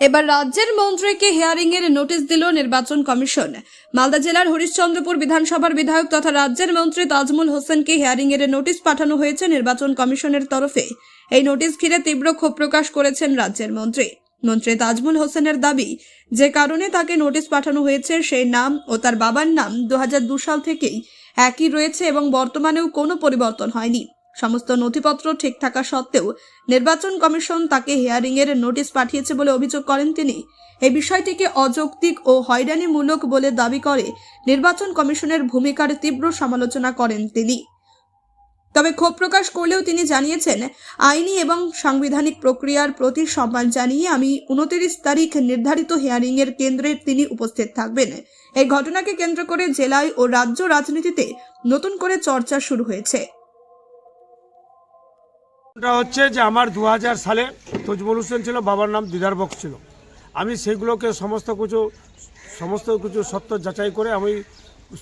এবার রাজ্যের মন্ত্রীকে হিয়ারিং এর নোটিশ দিল নির্বাচন কমিশন। মালদা জেলার হরিশ্চন্দ্রপুর বিধানসভার বিধায়ক তথা রাজ্যের মন্ত্রী তাজমুল হোসেনকে হিয়ারিং এর নোটিশ পাঠানো হয়েছে নির্বাচন কমিশনের তরফে। এই নোটিশ ঘিরে তীব্র ক্ষোভ প্রকাশ করেছেন রাজ্যের মন্ত্রী। মন্ত্রী তাজমুল হোসেনের দাবি, যে কারণে তাকে নোটিশ পাঠানো হয়েছে সেই নাম ও তার বাবার নাম দু সাল থেকেই একই রয়েছে এবং বর্তমানেও কোনো পরিবর্তন হয়নি। সমস্ত নথিপত্র ঠিক থাকা সত্ত্বেও নির্বাচন কমিশন তাকে হিয়ারিং এর নোটিশ পাঠিয়েছে বলে অভিযোগ করেন তিনি। এই বিষয়টিকে অযৌক্তিক ও হয়রানিমূলক বলে দাবি করে নির্বাচন কমিশনের ভূমিকার তীব্র সমালোচনা করেন তিনি। তবে ক্ষোভ প্রকাশ করলেও তিনি জানিয়েছেন, আইনি এবং সাংবিধানিক প্রক্রিয়ার প্রতি সম্মান জানিয়ে আমি উনতিরিশ তারিখ নির্ধারিত হিয়ারিং এর কেন্দ্রে তিনি উপস্থিত থাকবেন। এই ঘটনাকে কেন্দ্র করে জেলায় ও রাজ্য রাজনীতিতে নতুন করে চর্চা শুরু হয়েছে। এটা হচ্ছে যে আমার দু হাজার সালে তজমুল হোসেন ছিল, বাবার নাম দিদার বক্স ছিল। আমি সেগুলোকে সমস্ত কিছু সমস্ত কিছু সত্য যাচাই করে আমি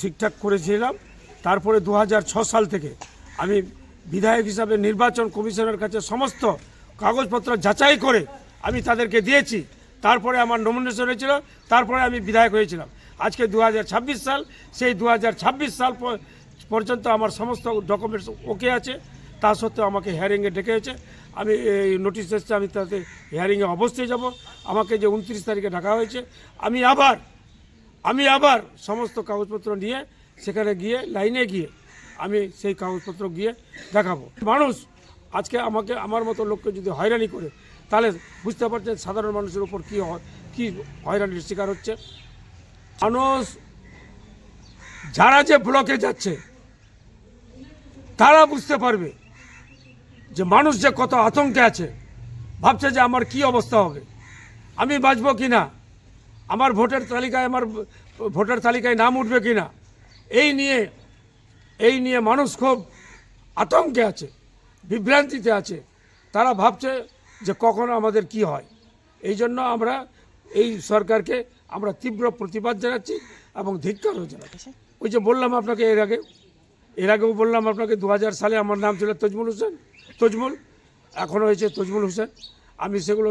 ঠিকঠাক করেছিলাম। তারপরে দু সাল থেকে আমি বিধায়ক হিসাবে নির্বাচন কমিশনের কাছে সমস্ত কাগজপত্র যাচাই করে আমি তাদেরকে দিয়েছি। তারপরে আমার নমিনেশন হয়েছিল, তারপরে আমি বিধায়ক হয়েছিলাম। আজকে দু হাজার ছাব্বিশ সাল, সেই দু হাজার ছাব্বিশ সাল পর্যন্ত আমার সমস্ত ডকুমেন্টস ওকে আছে। তা সত্ত্বেও আমাকে হিয়ারিংয়ে ডেকেছে। আমি এই নোটিশ এসছে, আমি তাতে হিয়ারিংয়ে অবশ্যই যাব। আমাকে যে উনত্রিশ তারিখে ডাকা হয়েছে, আমি আবার আমি আবার সমস্ত কাগজপত্র নিয়ে সেখানে গিয়ে লাইনে গিয়ে আমি সেই কাগজপত্র গিয়ে দেখাবো। মানুষ আজকে আমাকে, আমার মতো লোককে যদি হয়রানি করে, তাহলে বুঝতে পারছেন সাধারণ মানুষের উপর কী হয়, কী হয়রানির শিকার হচ্ছে। মানুষ যারা যে ব্লকে যাচ্ছে, তারা বুঝতে পারবে যে মানুষ যে কত আতঙ্কে আছে ভাবছে যে আমার কি অবস্থা হবে। আমি বাঁচবো কি না? আমার ভোটের তালিকায় আমার ভোটার তালিকায় নাম উঠবে কি না? এই নিয়ে এই নিয়ে মানুষ খুব আতঙ্কে আছে বিভ্রান্তিতে আছে। তারা ভাবছে যে কখন আমাদের কি হয়। এই জন্য আমরা এই সরকারকে আমরা তীব্র প্রতিবাদ জানাচ্ছি এবং ধিক্কারও জানাচ্ছি। ওই যে বললাম আপনাকে এর আগে এর আগেও বললাম আপনাকে দু হাজার সালে আমার নাম ছিল তজমুল হোসেন। তজমুল, এখন হয়েছে তজমুল হোসেন। আমি সেগুলো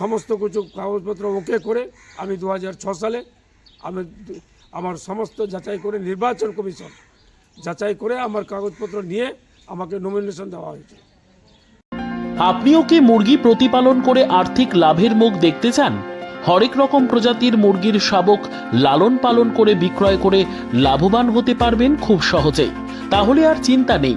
সমস্ত কিছু কাগজপত্র ওকে করে আমি দু সালে আমি আমার সমস্ত যাচাই করে নির্বাচন কমিশন যাচাই করে আমার কাগজপত্র নিয়ে আমাকে নমিনেশন দেওয়া হয়েছে। আপনিও কি মুরগি প্রতিপালন করে আর্থিক লাভের মুখ দেখতে চান? হরেক রকম প্রজাতির মুরগির শাবক লালন পালন করে বিক্রয় করে লাভবান হতে পারবেন খুব সহজেই। তাহলে আর চিন্তা নেই।